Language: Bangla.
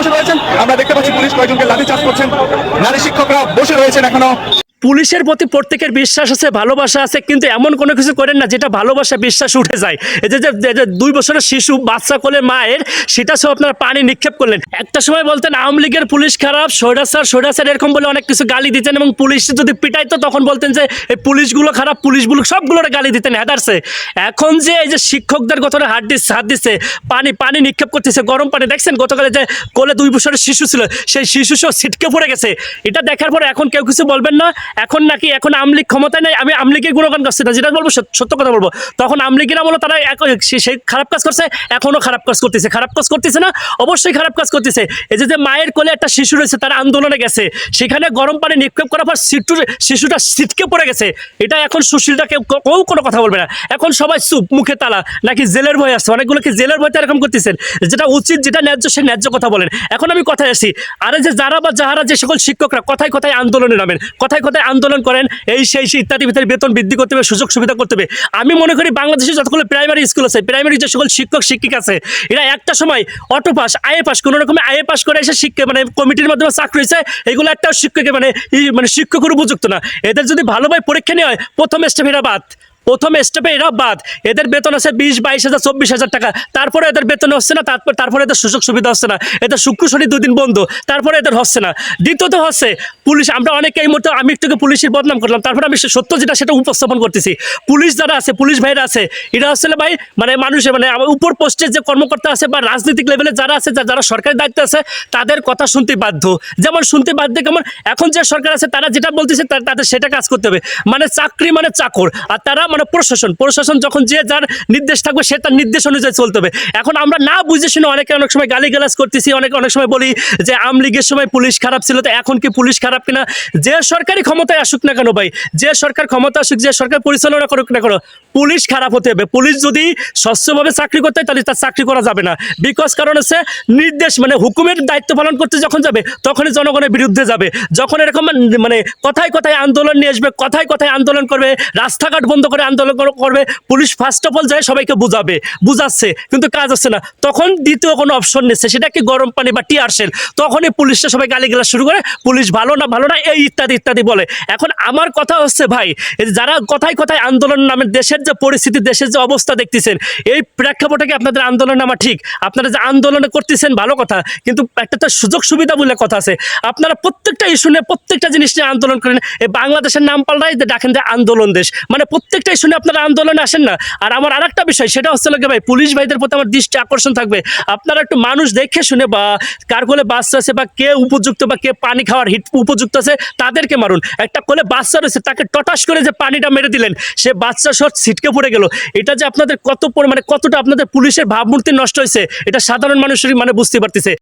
বসে রয়েছেন। আমরা দেখতে পাচ্ছি পুলিশ কয়েকজনকে লাঠি লাঠিচার্জ করছেন। নারী শিক্ষকরা বসে রয়েছেন এখনও। পুলিশের প্রতি প্রত্যেকের বিশ্বাস আছে, ভালোবাসা আছে, কিন্তু এমন কোনো কিছু করেন না যেটা ভালোবাসা, বিশ্বাস উঠে যায়। এই যে, যে- দুই বছরের শিশু, বাচ্চা কোলে মায়ের, সেটা সব আপনারা পানি নিক্ষেপ করলেন। একটা সময় বলতেন, আওয়ামী লীগের পুলিশ খারাপ সৈরাসার সৈরাসার এরকম বলে অনেক কিছু গালি দিতেন এবং পুলিশ যদি পিটাইতো, তখন বলতেন যে, এই পুলিশগুলো খারাপ, পুলিশগুলো সবগুলোর গালি দিতেন হেদারসে এখন যে এই যে শিক্ষকদের গতরে হাত দিচ্ছে হাত দিচ্ছে পানি পানি নিক্ষেপ করতেছে, গরম পানি, দেখছেন গতকালে যে কোলে দুই বছরের শিশু ছিল, সেই শিশু সব ছিটকে পড়ে গেছে। এটা দেখার পরে এখন কেউ কিছু বলবেন না এখন নাকি, এখন আমলিগ ক্ষমতায় নেই, আমি আমলিগের গুণগান করছি না যেটা বলব সত্য- কথা বলব। তখন আমলিগের আমলে তারা সেই খারাপ কাজ করছে এখনও খারাপ কাজ করতেছে। খারাপ কাজ করতেছে না, অবশ্যই খারাপ কাজ করতেছে। এই যে যে মায়ের কোলে একটা শিশু রয়েছে, তারা আন্দোলনে গেছে, সেখানে গরম পানি নিক্ষেপ করার পর শিশু, শিশুটা ছিটকে পড়ে গেছে। এটা এখন সুশীলটা কেউ কেউ কোনো কথা বলবে না। এখন সবাই চুপ মুখে তালা, নাকি জেলের ভয় আছে অনেকগুলো কি জেলের ভয়তে এরকম করতেছেন। যেটা উচিত, যেটা ন্যায্য, সে ন্যায্য কথা বলেন। এখন আমি কথায় আসি, আরে যে যারা বা যাহারা যে সকল শিক্ষকরা কথায় কথায় আন্দোলনে নামেন, কথায় কথায় আন্দোলন করেন, এই সেই সেই ইত্যাদি ভিতরে বেতন বৃদ্ধি করতে হবে, সুযোগ সুবিধা করতে হবে। আমি মনে করি বাংলাদেশে যতগুলো প্রাইমারি স্কুল আছে প্রাইমারি যে সকল শিক্ষক, শিক্ষিকা আছে, এরা একটা সময় অটো পাস আয়ে পাস কোনো রকমে আয়ে পাস করে এসে শিক্ষা মানে কমিটির মাধ্যমে চাকরি হয়েছে, এগুলো একটা শিক্ষকের মানে মানে শিক্ষকের উপযুক্ত না। এদের যদি ভালোভাবে পরীক্ষা নেওয়া হয়, প্রথম স্টেপ এরা বাদ। প্রথম স্টেপে এরা বাদ। এদের বেতন আছে বিশ, বাইশ হাজার, চব্বিশ হাজার টাকা। তারপরে এদের বেতন হচ্ছে না, তারপর তারপরে এদের সুযোগ সুবিধা হচ্ছে না। এদের শুক্র শনি দুদিন বন্ধ। তারপরে এদের হচ্ছে না। দ্বিতীয়ত হচ্ছে, পুলিশ আমরা অনেকে এই মুহূর্তে আমি একটু পুলিশের বদনাম করলাম। তারপরে আমি সত্য যেটা, সেটা উপস্থাপন করতেছি। পুলিশ যারা আছে, পুলিশ ভাইরা আছে, এরা আসলে ভাই মানে মানুষের মানে উপর পোস্টের যে কর্মকর্তা আছে বা রাজনৈতিক লেভেলে যারা আছে, যারা সরকারি দায়িত্বে আছে, তাদের কথা শুনতে বাধ্য। যেমন শুনতে বাধ্য, কেমন এখন যে সরকার আছে, তারা যেটা বলতেছে তাদের সেটা কাজ করতে হবে। মানে চাকরি মানে চাকর। আর তারা মানে প্রশাসন। প্রশাসন যখন যে যার নির্দেশ থাকবে, সে তার নির্দেশ অনুযায়ী চলতে হবে। এখন আমরা না বুঝে শুনে অনেকে অনেক সময় গালি গালাজ করতেছি, অনেক অনেক সময় বলি যে আওয়ামী লীগের সময় পুলিশ খারাপ ছিল, তো এখন কি পুলিশ খারাপ কিনা? যে সরকারি ক্ষমতায় আসুক না কেন ভাই, যে সরকার ক্ষমতা আসুক, যে সরকার পরিচালনা করুক না কেন, পুলিশ খারাপ হতে হবে। পুলিশ যদি স্বচ্ছভাবে চাকরি করতে হয়, তাহলে তার চাকরি করা যাবে না। বিকজ কারণ হচ্ছে নির্দেশ মানে হুকুমের দায়িত্ব পালন করতে যখন যাবে, তখনই জনগণের বিরুদ্ধে যাবে। যখন এরকম মানে কথায় কথায় আন্দোলন নিয়ে আসবে, কথায় কথায় আন্দোলন করবে, রাস্তাঘাট বন্ধ করে আন্দোলন করবে, পুলিশ ফার্স্ট অফ অল যায়, সবাইকে বুঝাবে, বুঝাচ্ছে, কিন্তু কাজ হচ্ছে না। তখন দ্বিতীয় কোনো অপশন নিচ্ছে, সেটা কি গরম পানি বা টিয়ার সেল তখনই পুলিশটা সবাই গালি গেলা শুরু করে, পুলিশ ভালো না ভালো না, এই ইত্যাদি ইত্যাদি বলে। এখন আমার কথা হচ্ছে, ভাই যারা কথায় কথায় আন্দোলন নামে দেশের যে পরিস্থিতি, দেশের যে অবস্থা দেখতেছেন, এই প্রেক্ষাপটে আপনাদের আন্দোলন নামা ঠিক? আপনারা যে আন্দোলনে করতেছেন, ভালো কথা, কিন্তু একটা তো সুযোগ সুবিধা বলে কথা আছে। আপনারা প্রত্যেকটা ইস্যু নিয়ে, প্রত্যেকটা জিনিস নিয়ে আন্দোলন করেন, এই বাংলাদেশের নাম পাল্টাই যে ডাকেন যে আন্দোলন দেশ। মানে প্রত্যেকটা ইস্যু নিয়ে আপনারা আন্দোলনে আসেন না। আর আমার আরেকটা বিষয়, সেটা হচ্ছে লোকে ভাই, পুলিশ ভাইদের প্রতি আমার দৃষ্টি আকর্ষণ থাকবে। আপনারা একটু মানুষ দেখে শুনে বা কার কোলে বাচ্চা আছে বা কে উপযুক্ত বা কে পানি খাওয়ার হিট উপযুক্ত আছে, তাদেরকে মারুন। একটা কোলে বাচ্চা রয়েছে, তাকে টটাস করে যে পানিটা মেরে দিলেন, সে বাচ্চা সব ছিটকে পড়ে গেল। এটা যে আপনাদের কত পরিমাণে কতটা আপনাদের পুলিশের ভাবমূর্তি নষ্ট হয়েছে, এটা সাধারণ মানুষেরই মানে বুঝতে পারতেছে।